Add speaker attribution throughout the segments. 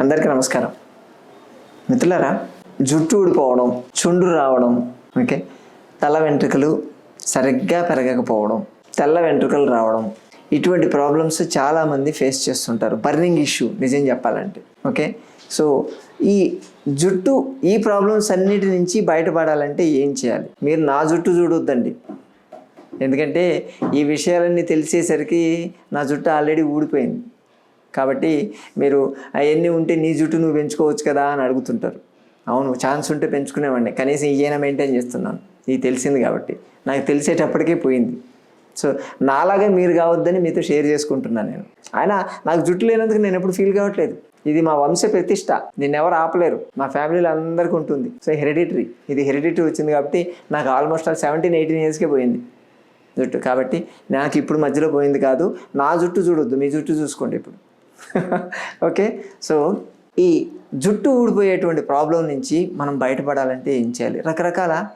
Speaker 1: అందరికీ నమస్కారం. మిత్రులారా జుట్టు ఊడిపోవడం చుండ్రు రావడం ఓకే తల వెంట్రుకలు సరిగ్గా పెరగకపోవడం తెల్ల వెంట్రుకలు రావడం ఇటువంటి ప్రాబ్లమ్స్ చాలామంది ఫేస్ చేస్తుంటారు. బర్నింగ్ ఇష్యూ నిజం చెప్పాలంటే ఓకే. సో ఈ జుట్టు ఈ ప్రాబ్లమ్స్ అన్నిటి నుంచి బయటపడాలంటే ఏం చేయాలి? మీరు నా జుట్టు చూడొద్దండి. ఎందుకంటే ఈ విషయాలన్నీ తెలిసేసరికి నా జుట్టు ఆల్రెడీ ఊడిపోయింది. కాబట్టి మీరు అవన్నీ ఉంటే నీ జుట్టు నువ్వు పెంచుకోవచ్చు కదా అని అడుగుతుంటారు. అవును ఛాన్స్ ఉంటే పెంచుకునేవాడిని. కనీసం ఈయన మెయింటైన్ చేస్తున్నాను. ఇది తెలిసింది కాబట్టి. నాకు తెలిసేటప్పటికే పోయింది. సో నాలాగే మీరు కావద్దని మీతో షేర్ చేసుకుంటున్నాను నేను. ఆయన నాకు జుట్టు లేనందుకు నేను ఎప్పుడు ఫీల్ కావట్లేదు. ఇది మా వంశ ప్రతిష్ట. నేను ఎవరు ఆపలేరు. మా ఫ్యామిలీలో అందరికీ ఉంటుంది. సో హెరిడిటరీ ఇది హెరిడిటరీ వచ్చింది కాబట్టి నాకు ఆల్మోస్ట్ ఆల్ సెవెంటీన్ ఎయిటీన్ ఇయర్స్కే పోయింది జుట్టు. కాబట్టి నాకు ఇప్పుడు మధ్యలో పోయింది కాదు. నా జుట్టు చూడొద్దు. మీ జుట్టు చూసుకోండి ఇప్పుడు. ఓకే సో ఈ జుట్టు ఊడిపోయేటువంటి ప్రాబ్లం నుంచి మనం బయటపడాలంటే ఏం చేయాలి? రకరకాల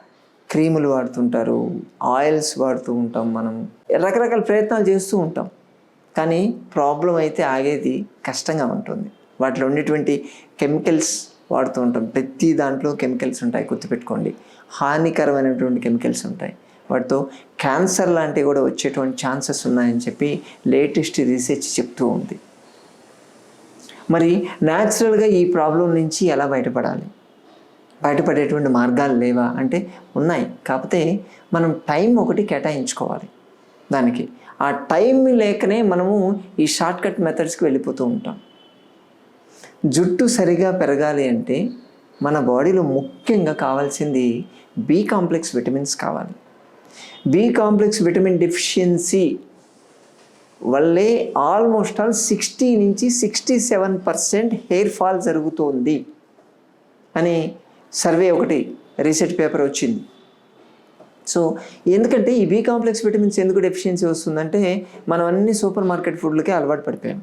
Speaker 1: క్రీములు వాడుతుంటారు ఆయిల్స్ వాడుతూ ఉంటాం మనం. రకరకాల ప్రయత్నాలు చేస్తూ ఉంటాం. కానీ ప్రాబ్లం అయితే ఆగేది కష్టంగా ఉంటుంది. వాటిలో ఉండేటువంటి కెమికల్స్ వాడుతూ ఉంటాం. ప్రతి దాంట్లో కెమికల్స్ ఉంటాయి గుర్తుపెట్టుకోండి. హానికరమైనటువంటి కెమికల్స్ ఉంటాయి. వాటితో క్యాన్సర్ లాంటివి కూడా వచ్చేటువంటి ఛాన్సెస్ ఉన్నాయని చెప్పి లేటెస్ట్ రీసెర్చ్ చెప్తూ ఉంది. మరి న్యాచురల్గా ఈ ప్రాబ్లం నుంచి ఎలా బయటపడాలి? బయటపడేటువంటి మార్గాలు లేవా? అంటే ఉన్నాయి. కాకపోతే మనం టైం ఒకటి కేటాయించుకోవాలి దానికి. ఆ టైం లేకనే మనము ఈ షార్ట్కట్ మెథడ్స్కి వెళ్ళిపోతూ ఉంటాం. జుట్టు సరిగా పెరగాలి అంటే మన బాడీలో ముఖ్యంగా కావాల్సింది బి కాంప్లెక్స్ విటమిన్స్ కావాలి. బి కాంప్లెక్స్ విటమిన్ డెఫిషియన్సీ వల్లే ఆల్మోస్ట్ ఆల్ సిక్స్టీ నుంచి sixty seven percent hair fall జరుగుతోంది అని సర్వే ఒకటి రీసెర్చ్ పేపర్ వచ్చింది. సో ఎందుకంటే ఈ బీ కాంప్లెక్స్ విటమిన్స్ ఎందుకు డెఫిషియన్సీ వస్తుందంటే మనం అన్ని సూపర్ మార్కెట్ ఫుడ్లకే అలవాటు పడిపోయాం.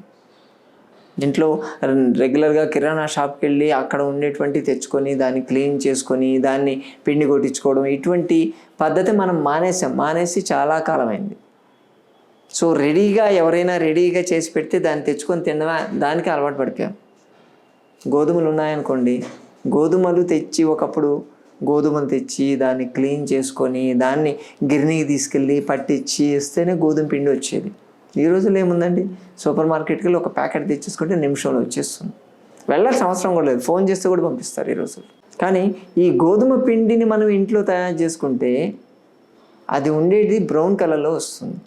Speaker 1: ఇంట్లో రెగ్యులర్గా కిరాణా షాప్కి వెళ్ళి అక్కడ ఉండేటువంటి తెచ్చుకొని దాన్ని క్లీన్ చేసుకొని దాన్ని పిండి కొట్టించుకోవడం ఇటువంటి పద్ధతి మనం మానేసాం. మానేసి చాలా కాలమైంది. సో రెడీగా ఎవరైనా రెడీగా చేసి పెడితే దాన్ని తెచ్చుకొని తినవా దానికి అలవాటు పడిపోయాం. గోధుమలు ఉన్నాయనుకోండి గోధుమలు తెచ్చి ఒకప్పుడు గోధుమలు తెచ్చి దాన్ని క్లీన్ చేసుకొని దాన్ని గిర్నీకి తీసుకెళ్ళి పట్టించి ఇస్తేనే గోధుమ పిండి వచ్చేది. ఈ రోజుల్లో ఏముందండి? సూపర్ మార్కెట్కి వెళ్ళి ఒక ప్యాకెట్ తెచ్చేసుకుంటే నిమిషంలో వచ్చేస్తుంది. వెళ్ళాల్సిన అవసరం కూడా లేదు. ఫోన్ చేస్తే కూడా పంపిస్తారు ఈ రోజుల్లో. కానీ ఈ గోధుమ పిండిని మనం ఇంట్లో తయారు చేసుకుంటే అది ఉండేది బ్రౌన్ కలర్లో వస్తుంది.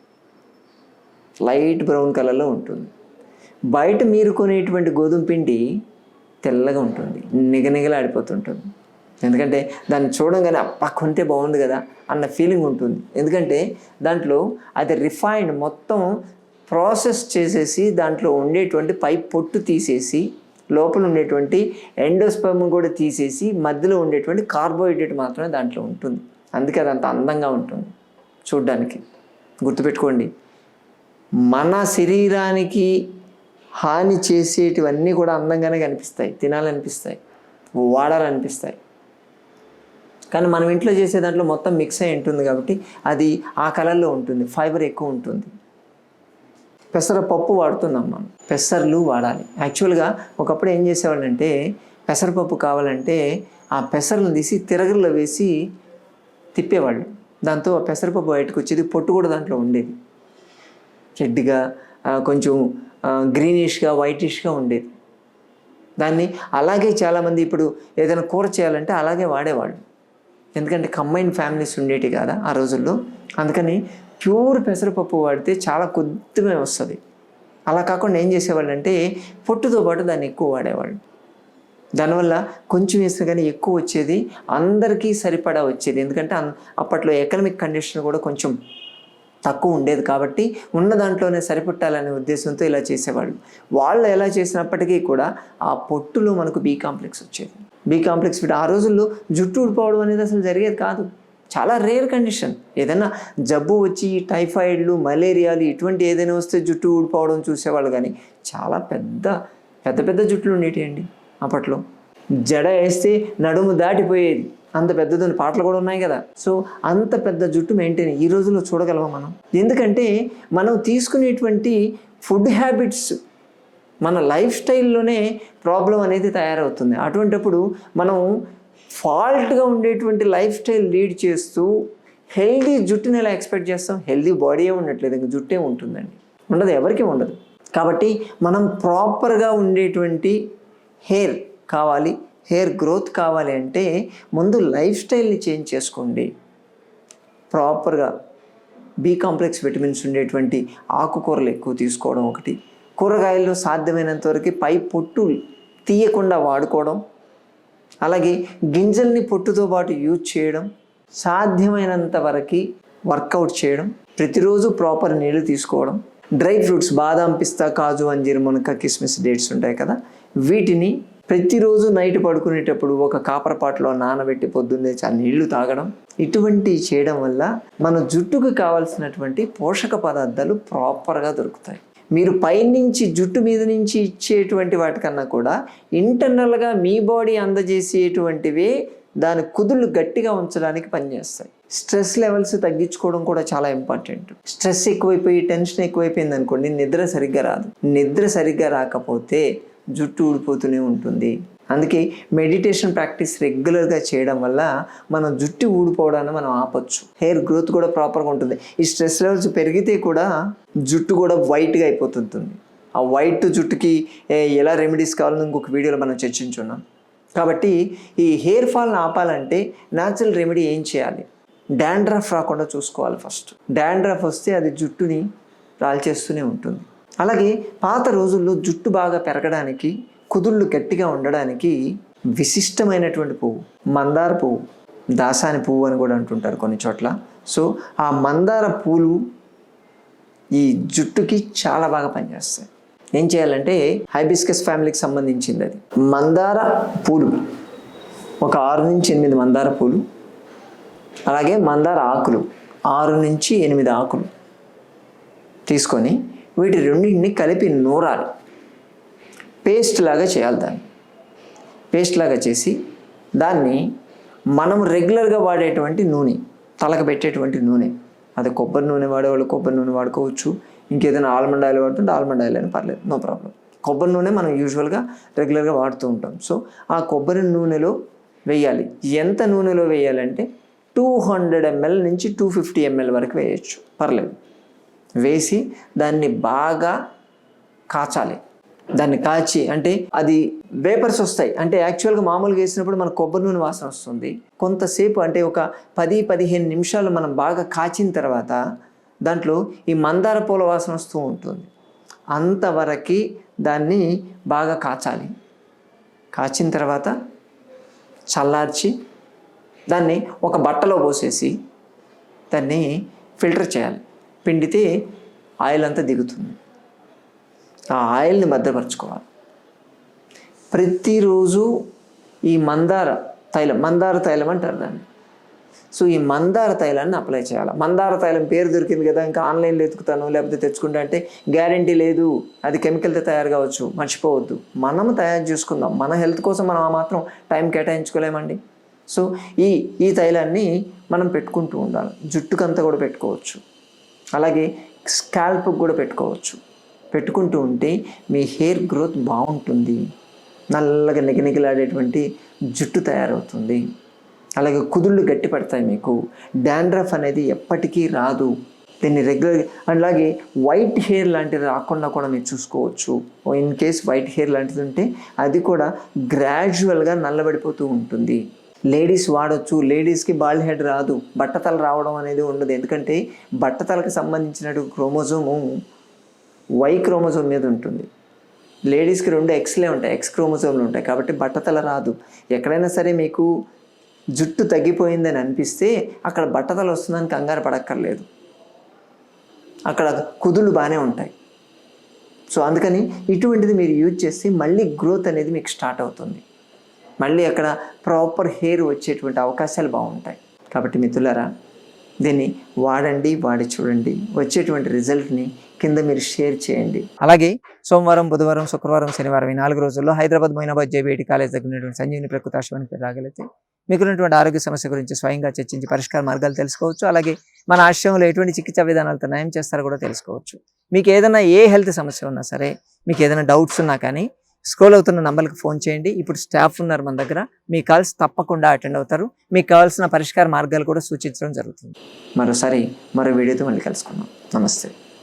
Speaker 1: లైట్ బ్రౌన్ కలర్లో ఉంటుంది. బయట మీరు కొనేటువంటి గోధుమ పిండి తెల్లగా ఉంటుంది. నిగనిగలాడిపోతుంటుంది. ఎందుకంటే దాన్ని చూడంగానే అప్ప కొంటే బాగుంది కదా అన్న ఫీలింగ్ ఉంటుంది. ఎందుకంటే దాంట్లో అది రిఫైన్డ్ మొత్తం ప్రాసెస్ చేసేసి దాంట్లో ఉండేటువంటి పై పొట్టు తీసేసి లోపల ఉండేటువంటి ఎండోస్పర్మ్ కూడా తీసేసి మధ్యలో ఉండేటువంటి కార్బోహైడ్రేట్ మాత్రమే దాంట్లో ఉంటుంది. అందుకే అది అంత అందంగా ఉంటుంది. చూడ్డానికి. గుర్తుపెట్టుకోండి. మన శరీరానికి హాని చేసేటివన్నీ కూడా అందంగానే కనిపిస్తాయి తినాలనిపిస్తాయి వాడాలనిపిస్తాయి. కానీ మనం ఇంట్లో చేసే దాంట్లో మొత్తం మిక్స్ అయి ఉంటుంది కాబట్టి అది ఆ కలర్లో ఉంటుంది ఫైబర్ ఎక్కువ ఉంటుంది. పెసరపప్పు వాడుతున్నాం మనం పెసర్లు వాడాలి. యాక్చువల్గా ఒకప్పుడు ఏం చేసేవాళ్ళంటే పెసరపప్పు కావాలంటే ఆ పెసర్లను తీసి తిరగల్లో వేసి తిప్పేవాళ్ళు. దాంతో ఆ పెసరపప్పు బయటకు వచ్చేది పొట్టు కూడా దాంట్లో ఉండేది. రెడ్గా కొంచెం గ్రీనిష్గా వైటిష్గా ఉండేది దాన్ని అలాగే చాలామంది ఇప్పుడు ఏదైనా కూర చేయాలంటే అలాగే వాడేవాళ్ళు. ఎందుకంటే కంబైన్ ఫ్యామిలీస్ ఉండేటి కదా ఆ రోజుల్లో. అందుకని ప్యూర్ పెసరపప్పు వాడితే చాలా కొద్దిమే వస్తుంది. అలా కాకుండా ఏం చేసేవాళ్ళు అంటే పొట్టుతో పాటు దాన్ని ఎక్కువ వాడేవాళ్ళు. దానివల్ల కొంచెం వేస్తే కానీ ఎక్కువ వచ్చేది అందరికీ సరిపడా వచ్చేది. ఎందుకంటే అప్పట్లో ఎకనమిక్ కండిషన్ కూడా కొంచెం తక్కువ ఉండేది కాబట్టి ఉన్న దాంట్లోనే సరిపెట్టాలనే ఉద్దేశంతో ఇలా చేసేవాళ్ళు. వాళ్ళు ఎలా చేసినప్పటికీ కూడా ఆ పొట్టులో మనకు బీ కాంప్లెక్స్ వచ్చేది. బీ కాంప్లెక్స్ ఫిట్ ఆ రోజుల్లో జుట్టు ఊడిపోవడం అనేది అసలు జరిగేది కాదు. చాలా రేర్ కండిషన్ ఏదైనా జబ్బు వచ్చి టైఫాయిడ్లు మలేరియాలు ఇటువంటి ఏదైనా వస్తే జుట్టు ఊడిపోవడం చూసేవాళ్ళు కానీ చాలా పెద్ద పెద్ద పెద్ద జుట్లు ఉండేటివండి అప్పట్లో. జడ వేస్తే నడుము దాటిపోయేది. అంత పెద్దదని పాటలు కూడా ఉన్నాయి కదా. సో అంత పెద్ద జుట్టు మెయింటైన్ ఈ రోజుల్లో చూడగలమా మనం? ఎందుకంటే మనం తీసుకునేటువంటి ఫుడ్ హ్యాబిట్స్ మన లైఫ్ స్టైల్లోనే ప్రాబ్లం అనేది తయారవుతుంది. అటువంటిప్పుడు మనం ఫాల్ట్గా ఉండేటువంటి లైఫ్ స్టైల్ లీడ్ చేస్తూ హెల్దీ జుట్టుని ఎలా ఎక్స్పెక్ట్ చేస్తాం? హెల్దీ బాడీయే ఉండట్లేదు. ఇంక జుట్టే ఉంటుందండి. ఉండదు ఎవరికి ఉండదు. కాబట్టి మనం ప్రాపర్గా ఉండేటువంటి హెయిర్ కావాలి హెయిర్ గ్రోత్ కావాలి అంటే ముందు లైఫ్ స్టైల్ని చేంజ్ చేసుకోండి. ప్రాపర్గా బి కాంప్లెక్స్ విటమిన్స్ ఉండేటువంటి ఆకుకూరలు ఎక్కువ తీసుకోవడం ఒకటి. కూరగాయల్లో సాధ్యమైనంత వరకు పై పొట్టు తీయకుండా వాడుకోవడం. అలాగే గింజల్ని పొట్టుతో పాటు యూజ్ చేయడం. సాధ్యమైనంత వరకు వర్కౌట్ చేయడం. ప్రతిరోజు ప్రాపర్ నీళ్ళు తీసుకోవడం. డ్రై ఫ్రూట్స్ బాదాం పిస్తా కాజు అంజీర్ మునక కిస్మిస్ డేట్స్ ఉంటాయి కదా. వీటిని ప్రతిరోజు నైట్ పడుకునేటప్పుడు ఒక కాపర్ పాటలో నానబెట్టి పొద్దున్నే చాలా నీళ్ళు తాగడం ఇటువంటి చేయడం వల్ల మన జుట్టుకు కావాల్సినటువంటి పోషక పదార్థాలు ప్రాపర్గా దొరుకుతాయి. మీరు పైనుంచి జుట్టు మీద నుంచి ఇచ్చేటువంటి వాటికన్నా కూడా ఇంటర్నల్గా మీ బాడీ అందజేసేటువంటివే దాని కుదులు గట్టిగా ఉంచడానికి పనిచేస్తాయి. స్ట్రెస్ లెవెల్స్ తగ్గించుకోవడం కూడా చాలా ఇంపార్టెంట్. స్ట్రెస్ ఎక్కువైపోయి టెన్షన్ ఎక్కువైపోయింది అనుకోండి నిద్ర సరిగ్గా రాదు. నిద్ర సరిగ్గా రాకపోతే జుట్టు ఊడిపోతూనే ఉంటుంది. అందుకే మెడిటేషన్ ప్రాక్టీస్ రెగ్యులర్గా చేయడం వల్ల మన జుట్టు ఊడిపోవడాన్ని మనం ఆపొచ్చు. హెయిర్ గ్రోత్ కూడా ప్రాపర్గా ఉంటుంది. ఈ స్ట్రెస్ లెవెల్స్ పెరిగితే కూడా జుట్టు కూడా వైట్గా అయిపోతుంటుంది. ఆ వైట్ జుట్టుకి ఎలా రెమెడీస్ కావాలని ఇంకొక వీడియోలో మనం చర్చించున్నాం. కాబట్టి ఈ హెయిర్ ఫాల్ని ఆపాలంటే న్యాచురల్ రెమెడీ ఏం చేయాలి? డాండ్రఫ్ రాకుండా చూసుకోవాలి ఫస్ట్ డాండ్రఫ్ వస్తే అది జుట్టుని రాల్చేస్తూనే ఉంటుంది. అలాగే పాత రోజుల్లో జుట్టు బాగా పెరగడానికి కుదుళ్ళు గట్టిగా ఉండడానికి విశిష్టమైనటువంటి పువ్వు మందార పువ్వు దాసాని పువ్వు అని కూడా అంటుంటారు కొన్ని చోట్ల. సో ఆ మందార పూలు ఈ జుట్టుకి చాలా బాగా పనిచేస్తాయి. ఏం చేయాలంటే హైబిస్కస్ ఫ్యామిలీకి సంబంధించింది అది. మందార పూలు ఒక ఆరు నుంచి ఎనిమిది మందార పూలు అలాగే మందార ఆకులు ఆరు నుంచి ఎనిమిది ఆకులు తీసుకొని వీటి రెండింటిని కలిపి నూరాలి. పేస్ట్ లాగా చేయాలి దాన్ని. పేస్ట్ లాగా చేసి దాన్ని మనం రెగ్యులర్గా వాడేటువంటి నూనె తలకు పెట్టేటువంటి నూనె. అది కొబ్బరి నూనె వాడేవాళ్ళు కొబ్బరి నూనె వాడుకోవచ్చు. ఇంకేదైనా ఆల్మండ్ ఆయిల్ వాడుతుంటే ఆల్మండ్ ఆయిల్ అని పర్లేదు నో ప్రాబ్లం. కొబ్బరి నూనె మనం యూజువల్గా రెగ్యులర్గా వాడుతూ ఉంటాం. సో ఆ కొబ్బరి నూనెలో వేయాలి. ఎంత నూనెలో వేయాలంటే టూ హండ్రెడ్ ఎంఎల్ నుంచి టూ ఫిఫ్టీ ఎంఎల్ వరకు వేయచ్చు. పర్లేదు. వేసి దాన్ని బాగా కాచాలి. దాన్ని కాచి అంటే అది వేపర్స్ వస్తాయి. అంటే యాక్చువల్గా మామూలుగా వేసినప్పుడు మన కొబ్బరి నూనె వాసన వస్తుంది. కొంతసేపు అంటే ఒక పది పదిహేను నిమిషాలు మనం బాగా కాచిన తర్వాత దాంట్లో ఈ మందార పూల వాసన వస్తూ ఉంటుంది. అంతవరకు దాన్ని బాగా కాచాలి. కాచిన తర్వాత చల్లార్చి దాన్ని ఒక బట్టలో పోసేసి దాన్ని ఫిల్టర్ చేయాలి. పిండితే ఆయిల్ అంతా దిగుతుంది. ఆ ఆయిల్ని భద్రపరచుకోవాలి. ప్రతిరోజు ఈ మందార తైలం మందార తైలం అంటారు దాన్ని. సో ఈ మందార తైలాన్ని అప్లై చేయాలి. మందార తైలం పేరు దొరికింది కదా ఇంకా ఆన్లైన్లో ఎతుకుతాను లేకపోతే తెచ్చుకుంటా అంటే గ్యారంటీ లేదు. అది కెమికల్తో తయారు కావచ్చు మర్చిపోవద్దు. మనం తయారు చేసుకుందాం. మన హెల్త్ కోసం మనం ఆ మాత్రం టైం కేటాయించుకోలేమండి. సో ఈ ఈ తైలాన్ని మనం పెట్టుకుంటూ ఉండాలి. జుట్టుకంతా కూడా పెట్టుకోవచ్చు. అలాగే స్కాల్ప్ కూడా పెట్టుకోవచ్చు. పెట్టుకుంటూ ఉంటే మీ హెయిర్ గ్రోత్ బాగుంటుంది. నల్లగా నిగనిగలాడేటువంటి జుట్టు తయారవుతుంది. అలాగే కుదుళ్ళు గట్టి పడతాయి మీకు. డాండ్రఫ్ అనేది ఎప్పటికీ రాదు. దీన్ని రెగ్యులర్ అలాగే వైట్ హెయిర్ లాంటిది రాకుండా కూడా మీరు చూసుకోవచ్చు. ఇన్ కేస్ వైట్ హెయిర్ లాంటిది ఉంటే అది కూడా గ్రాడ్యువల్గా నల్లబడిపోతూ ఉంటుంది. లేడీస్ వాడొచ్చు లేడీస్కి బాల్ హెడ్ రాదు బట్టతల రావడం అనేది ఉండదు. ఎందుకంటే బట్టతలకు సంబంధించినటు క్రోమోజోము వై క్రోమోజోమ్ మీద ఉంటుంది. లేడీస్కి రెండు ఎక్స్లే ఉంటాయి ఎక్స్ క్రోమోజోమ్లు ఉంటాయి. కాబట్టి బట్టతల రాదు. ఎక్కడైనా సరే మీకు జుట్టు తగ్గిపోయిందని అనిపిస్తే అక్కడ బట్టతల వస్తుందని కంగారు పడక్కర్లేదు. అక్కడ కుదులు బాగానే ఉంటాయి. సో అందుకని ఇటువంటిది మీరు యూజ్ చేసి మళ్ళీ గ్రోత్ అనేది మీకు స్టార్ట్ అవుతుంది. మళ్ళీ అక్కడ ప్రాపర్ హెయిర్ వచ్చేటువంటి అవకాశాలు బాగుంటాయి. కాబట్టి మిత్రులారా దీన్ని వాడండి వాడి చూడండి. వచ్చేటువంటి రిజల్ట్ని కింద మీరు షేర్ చేయండి. అలాగే సోమవారం బుధవారం శుక్రవారం శనివారం ఈ నాలుగు రోజుల్లో హైదరాబాద్ మొయినాబాద్ జేబీఐటి కాలేజ్ దగ్గర ఉన్నటువంటి సంజీవిని ప్రకృతి ఆశ్రమానికి రాగలిగితే మీకున్నటువంటి ఆరోగ్య సమస్య గురించి స్వయంగా చర్చించి పరిష్కార మార్గాలు తెలుసుకోవచ్చు. అలాగే మన ఆశ్రమంలో ఎటువంటి చికిత్సా విధానాలతో నయం చేస్తారో కూడా తెలుసుకోవచ్చు. మీకు ఏదైనా ఏ హెల్త్ సమస్య ఉన్నా సరే మీకు ఏదైనా డౌట్స్ ఉన్నా కానీ స్క్రోల్ అవుతున్న నంబర్కి ఫోన్ చేయండి. ఇప్పుడు స్టాఫ్ ఉన్నారు మన దగ్గర. మీ కాల్స్ తప్పకుండా అటెండ్ అవుతారు. మీకు కావాల్సిన పరిష్కార మార్గాలు కూడా సూచించడం జరుగుతుంది. మరోసారి మరో వీడియోతో మళ్ళీ కలుసుకుందాం. నమస్తే.